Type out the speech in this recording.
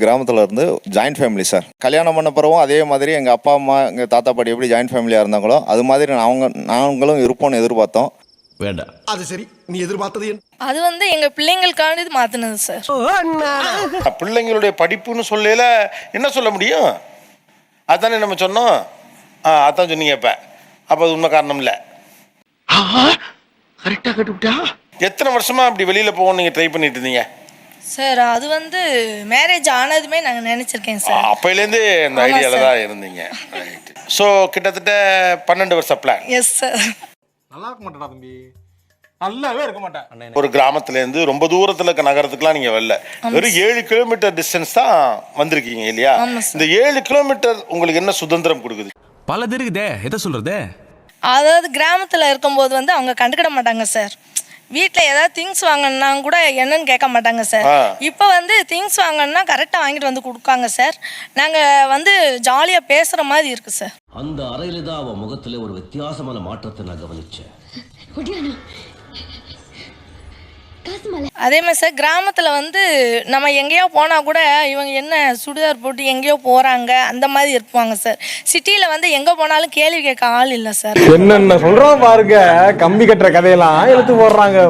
கிராமத்தில் இருந்து joint family sir கல்யாணம் பண்ண பிறகும் அதே மாதிரி எங்கள் அப்பா அம்மா எங்கள் தாத்தா பாட்டி எப்படி ஜாயின்ட் ஃபேமிலியாக இருந்தாங்களோ அது மாதிரி அவங்க நாங்களும் இருப்போம்னு எதிர்பார்த்தோம். வேண்டாம். அது சரி. நீ எதிர்பார்த்தது என்ன? அது வந்து எங்க பிள்ளைங்களுக்காண்டி மாத்தினது சார் பிள்ளைங்களுடைய படிப்புன்னு சொல்லல. என்ன சொல்ல முடியும்? அதானே நம்ம சொன்னோம். ஆ அதான் சொன்னீங்க இப்போ. அப்போ அது உண்மை காரணம் இல்லை. கரெக்டா கட்டுவிட்டா? எத்தனை வருஷமா அப்படி வெளியில் போகணும் நீங்கள் ட்ரை பண்ணிட்டு இருந்தீங்க? சார் அது வந்து மேரேஜ் ஆனதுமே நாங்க நினைச்சிருக்கேன் சார். அப்போலேருந்து இந்த ஐடியாவில். தான் இருந்தீங்க. ஸோ கிட்டத்தட்ட பன்னெண்டு வருஷம் பிளான் எஸ் சார் நல்லா இருக்க மாட்டேடா தம்பி. நல்லாவே இருக்க மாட்டேன். ஒரு கிராமத்துலேருந்து ரொம்ப தூரத்தில் இருக்க நகரத்துக்குலாம் நீங்கள் வரல. வெறும் ஏழு கிலோமீட்டர் டிஸ்டன்ஸ் தான் வந்திருக்கீங்க இல்லையா. இந்த ஏழு கிலோமீட்டர் உங்களுக்கு என்ன சுதந்திரம் கொடுக்குது? பல இருக்குதே எதை சொல்றது? அதாவது கிராமத்துல இருக்கும்போது வந்து அவங்க கண்டுக்கிட மாட்டாங்க சார். வீட்டில் ஏதாவது திங்ஸ் வாங்கினா கூட என்னன்னு கேட்க மாட்டாங்க சார். இப்போ வந்து திங்ஸ் வாங்கினா கரெக்டாக வாங்கிட்டு வந்து கொடுக்காங்க சார் நாங்கள் வந்து ஜாலியாக பேசுகிற மாதிரி இருக்குது சார் அந்த அறையில தான் அவன் முகத்துல ஒரு வித்தியாசமான மாற்றத்தை நான் கவனிச்சேன். அதே மாதிரி சார் கிராமத்தில் வந்து நம்ம எங்கேயோ போனால் கூட இவங்க என்ன சுடிதார் போட்டு எங்கேயோ போகிறாங்க அந்த மாதிரி இருப்பாங்க சார். சிட்டியில் வந்து எங்கே போனாலும் கேள்வி கேட்க ஆள் இல்லை சார். என்னென்ன சொல்றோம் பாருங்க கம்பி கட்டுற கதையெல்லாம் எடுத்து போடுறாங்க.